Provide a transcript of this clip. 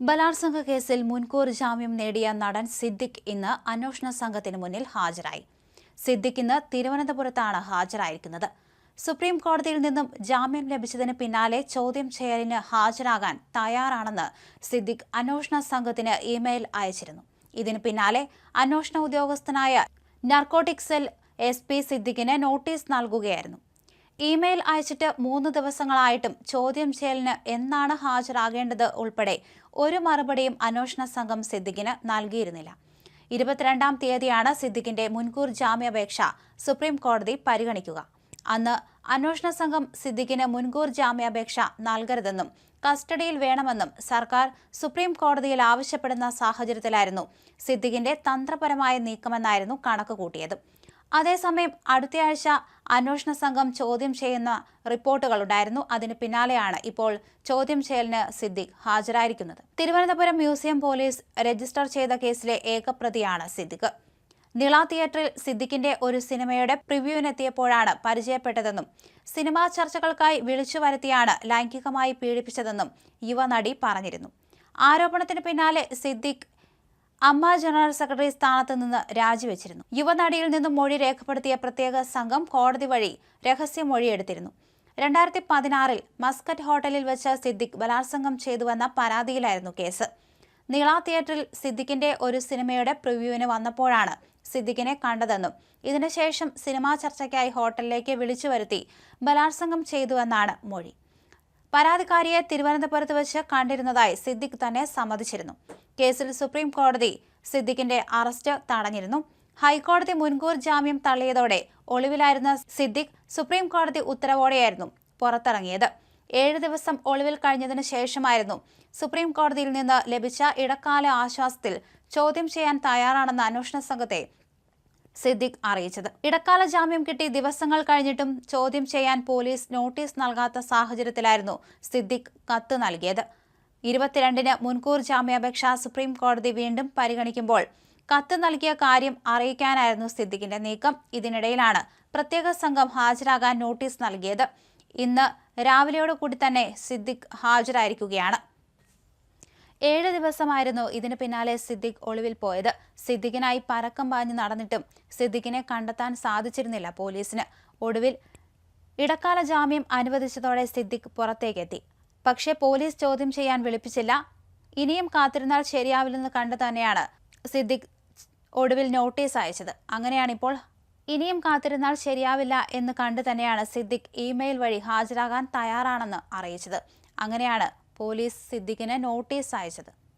ബലാത്സംഗ കേസിൽ മുൻകൂർ ജാമ്യം നേടിയ നടൻ സിദ്ദിഖ് ഇന്ന് അന്വേഷണ സംഘത്തിന് മുന്നിൽ ഹാജരായി. സിദ്ദിഖ് ഇന്ന് തിരുവനന്തപുരത്താണ് ഹാജരായിരിക്കുന്നത്. സുപ്രീം കോടതിയിൽ നിന്നും ജാമ്യം ലഭിച്ചതിന് പിന്നാലെ ചോദ്യം ചെയ്യലിന് ഹാജരാകാൻ തയ്യാറാണെന്ന് സിദ്ദിഖ് അന്വേഷണ സംഘത്തിന് ഇമെയിൽ അയച്ചിരുന്നു. ഇതിന് പിന്നാലെ അന്വേഷണ ഉദ്യോഗസ്ഥനായ നർക്കോട്ടിക് സെൽ എസ് പി സിദ്ദിഖിന് നോട്ടീസ് നൽകുകയായിരുന്നു. ഇമെയിൽ അയച്ചിട്ട് മൂന്ന് ദിവസങ്ങളായിട്ടും ചോദ്യം ചെയ്യലിന് എന്നാണ് ഹാജരാകേണ്ടത് ഉൾപ്പെടെ ഒരു മറുപടിയും അന്വേഷണ സംഘം സിദ്ദിഖിന് നൽകിയിരുന്നില്ല. ഇരുപത്തിരണ്ടാം തീയതിയാണ് സിദ്ദിഖിന്റെ മുൻകൂർ ജാമ്യാപേക്ഷ സുപ്രീം കോടതി പരിഗണിക്കുക. അന്ന് അന്വേഷണ സംഘം സിദ്ദിഖിന് മുൻകൂർ ജാമ്യാപേക്ഷ നൽകരുതെന്നും കസ്റ്റഡിയിൽ വേണമെന്നും സർക്കാർ സുപ്രീം കോടതിയിൽ ആവശ്യപ്പെടുന്ന സാഹചര്യത്തിലായിരുന്നു സിദ്ദിഖിന്റെ തന്ത്രപരമായ നീക്കമെന്നായിരുന്നു കണക്ക് കൂട്ടിയത്. അതേസമയം അടുത്തയാഴ്ച അന്വേഷണ സംഘം ചോദ്യം ചെയ്യുന്ന റിപ്പോർട്ടുകൾ ഉണ്ടായിരുന്നു അതിന് പിന്നാലെയാണ് ഇപ്പോൾ ചോദ്യം ചെയ്യലിന് സിദ്ദിഖ് ഹാജരായിരിക്കുന്നത്. തിരുവനന്തപുരം മ്യൂസിയം പോലീസ് രജിസ്റ്റർ ചെയ്ത കേസിലെ ഏകപ്രതിയാണ് സിദ്ദിഖ്. നിള തിയേറ്ററിൽ സിദ്ദിഖിന്റെ ഒരു സിനിമയുടെ പ്രിവ്യൂവിനെത്തിയപ്പോഴാണ് പരിചയപ്പെട്ടതെന്നും സിനിമാ ചർച്ചകൾക്കായി വിളിച്ചു വരുത്തിയാണ് ലൈംഗികമായി പീഡിപ്പിച്ചതെന്നും യുവനടി പറഞ്ഞിരുന്നു. ആരോപണത്തിന് പിന്നാലെ സിദ്ദിഖ് അമ്മ ജനറൽ സെക്രട്ടറി സ്ഥാനത്ത് നിന്ന് രാജിവെച്ചിരുന്നു. യുവനടിയിൽ നിന്നും മൊഴി രേഖപ്പെടുത്തിയ പ്രത്യേക സംഘം കോടതി വഴി രഹസ്യ മൊഴിയെടുത്തിരുന്നു. രണ്ടായിരത്തി പതിനാറിൽ മസ്കറ്റ് ഹോട്ടലിൽ വെച്ച് സിദ്ദിഖ് ബലാത്സംഗം ചെയ്തുവെന്ന പരാതിയിലായിരുന്നു കേസ്. നീള തിയേറ്ററിൽ സിദ്ദിഖിന്റെ ഒരു സിനിമയുടെ പ്രിവ്യൂവിന് വന്നപ്പോഴാണ് സിദ്ദിഖിനെ കണ്ടതെന്നും ഇതിനുശേഷം സിനിമാ ചർച്ചയ്ക്കായി ഹോട്ടലിലേക്ക് വിളിച്ചു വരുത്തി ബലാത്സംഗം ചെയ്തുവെന്നാണ് മൊഴി. പരാതിക്കാരിയെ തിരുവനന്തപുരത്ത് വെച്ച് കണ്ടിരുന്നതായി സിദ്ദിഖ് തന്നെ സമ്മതിച്ചിരുന്നു. കേസിൽ സുപ്രീം കോടതി സിദ്ദിഖിന്റെ അറസ്റ്റ് തടഞ്ഞിരുന്നു. ഹൈക്കോടതി മുൻകൂർ ജാമ്യം തള്ളിയതോടെ ഒളിവിലായിരുന്ന സിദ്ദിഖ് സുപ്രീം കോടതി ഉത്തരവോടെയായിരുന്നു പുറത്തിറങ്ങിയത്. ഏഴ് ദിവസം ഒളിവിൽ കഴിഞ്ഞതിനു ശേഷമായിരുന്നു സുപ്രീം കോടതിയിൽ നിന്ന് ലഭിച്ച ഇടക്കാല ആശ്വാസത്തിൽ ചോദ്യം ചെയ്യാൻ തയ്യാറാണെന്ന അന്വേഷണ സംഘത്തെ സിദ്ദിഖ് അറിയിച്ചത്. ഇടക്കാല ജാമ്യം കിട്ടി ദിവസങ്ങൾ കഴിഞ്ഞിട്ടും ചോദ്യം ചെയ്യാൻ പോലീസ് നോട്ടീസ് നൽകാത്ത സാഹചര്യത്തിലായിരുന്നു സിദ്ദിഖ് കത്ത് നൽകിയത്. ഇരുപത്തിരണ്ടിന് മുൻകൂർ ജാമ്യാപേക്ഷ സുപ്രീം കോടതി വീണ്ടും പരിഗണിക്കുമ്പോൾ കത്ത് നൽകിയ കാര്യം അറിയിക്കാനായിരുന്നു സിദ്ദിഖിന്റെ നീക്കം. ഇതിനിടയിലാണ് പ്രത്യേക സംഘം ഹാജരാകാൻ നോട്ടീസ് നൽകിയത്. ഇന്ന് രാവിലെയോടുകൂടി തന്നെ സിദ്ദിഖ് ഹാജരായിരിക്കുകയാണ്. ഏഴ് ദിവസമായിരുന്നു ഇതിന് പിന്നാലെ സിദ്ദിഖ് ഒളിവിൽ പോയത്. സിദ്ദിഖിനായി പരക്കം പാഞ്ഞ് നടന്നിട്ടും സിദ്ദിഖിനെ കണ്ടെത്താൻ സാധിച്ചിരുന്നില്ല പോലീസിന്. ഒടുവിൽ ഇടക്കാല ജാമ്യം അനുവദിച്ചതോടെ സിദ്ദിഖ് പുറത്തേക്കെത്തി. പക്ഷേ പോലീസ് ചോദ്യം ചെയ്യാൻ വിളിപ്പിച്ചില്ല. ഇനിയും കാത്തിരുന്നാൽ ശരിയാവില്ലെന്ന് കണ്ടു തന്നെയാണ് സിദ്ദിഖ് ഒടുവിൽ നോട്ടീസ് അയച്ചത്. അങ്ങനെയാണിപ്പോൾ ഇനിയും കാത്തിരുന്നാൽ ശരിയാവില്ല എന്ന് കണ്ടു തന്നെയാണ് സിദ്ദിഖ് ഇമെയിൽ വഴി ഹാജരാകാൻ തയ്യാറാണെന്ന് അറിയിച്ചത്. അങ്ങനെയാണ് പോലീസ് സിദ്ദിഖിന് നോട്ടീസ് അയച്ചത്